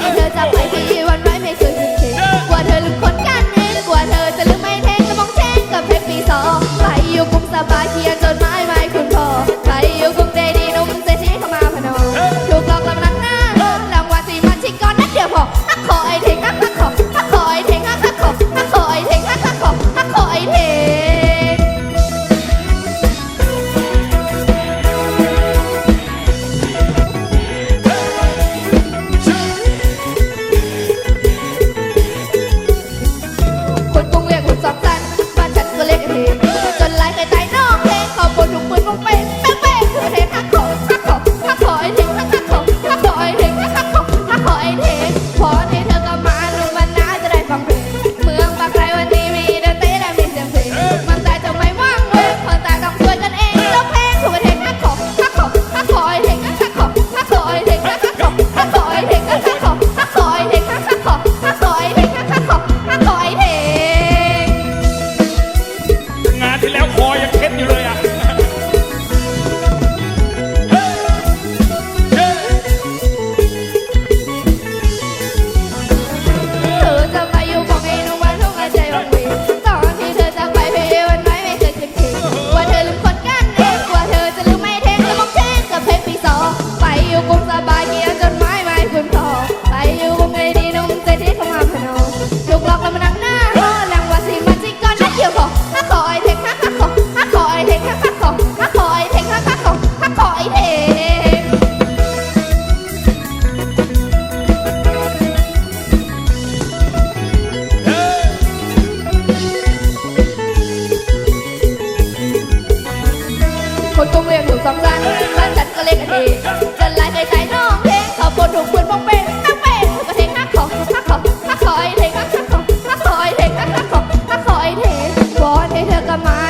เธอจะไปกี่วันไว้ไม่เคยถึง Come on.